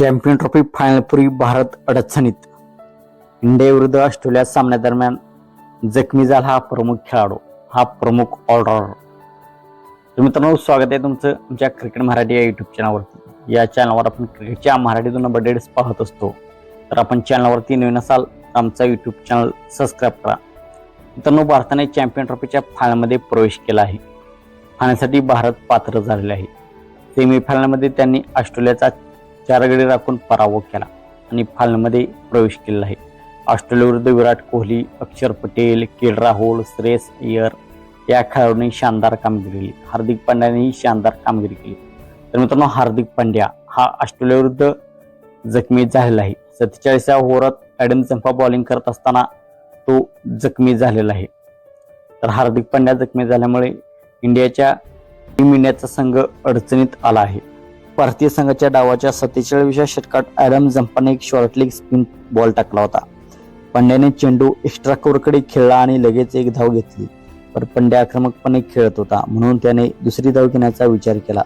Champion trophy फायनलपूर्वी Bharat अडचणीत. India विरुद्ध Australia सामन्यादरम्यान जखमी झाला हा प्रमुख खेळाडू हा प्रमुख ऑलराऊंडर तर मित्रांनो स्वागत आहे तुमचं आमच्या क्रिकेट मराठी या युट्यूब चॅनलवरती या चॅनलवर आपण क्रिकेटच्या मराठीतून अपडेट्स पाहत असतो. तर आपण चॅनलवरती नवीन असाल तर आमचा युट्यूब चॅनल सबस्क्राईब करा. मित्रांनो भारताने चॅम्पियन ट्रॉफीच्या फायनलमध्ये प्रवेश केला आहे. फायनलसाठी भारत पात्र झालेले आहे. सेमीफायनलमध्ये त्यांनी ऑस्ट्रेलियाचा चार गडी राखून पराभव केला आणि फालमध्ये प्रवेश केलेला आहे. ऑस्ट्रेलियाविरुद्ध विराट कोहली अक्षर पटेल केल राहुल श्रेयस अय्यर या खेळाडूंनी शानदार कामगिरी केली. हार्दिक पांड्यानेही शानदार कामगिरी केली. तर मित्रांनो हार्दिक पांड्या हा ऑस्ट्रेलियाविरुद्ध जखमी झालेला आहे. सत्तेचाळीसव्या ओव्हरात ॲडम चंपा बॉलिंग करत असताना तो जखमी झालेला आहे. तर हार्दिक पांड्या जखमी झाल्यामुळे इंडियाच्या टीम इंडियाचा संघ अडचणीत आला आहे. भारतीय संघाच्या डावाच्या सत्तेचाळीसव्या षटकात ॲडम जंपाने एक शॉर्ट लेग स्पिन बॉल टाकला होता. पंड्याने चेंडू एक्स्ट्रा कोरकडे खेळला आणि लगेच एक धाव घेतली. पण पंड्या आक्रमकपणे खेळत होता म्हणून त्याने दुसरी धाव घेण्याचा विचार केला.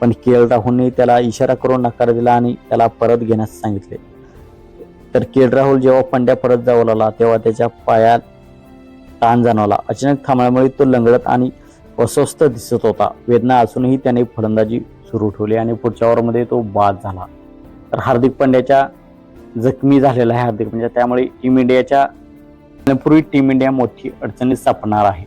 पण के एल राहुलने त्याला इशारा करून नकार दिला आणि त्याला परत घेण्यास सांगितले. तर के एल राहुल जेव्हा पंड्या परत जाऊ लागला तेव्हा त्याच्या पायात ताण जाणवला. अचानक थांबल्यामुळे तो लंगडत आणि अस्वस्थ दिसत होता. वेदना असूनही त्याने फलंदाजी सुरू ठेवली आणि पुढच्या ओव्हरमध्ये तो बाद झाला. तर हार्दिक पांड्याच्या जखमी झालेला आहे हार्दिक पांड्या. त्यामुळे टीम इंडियाच्या पूर्वी टीम इंडिया मोठी अडचणीत सापडणार आहे.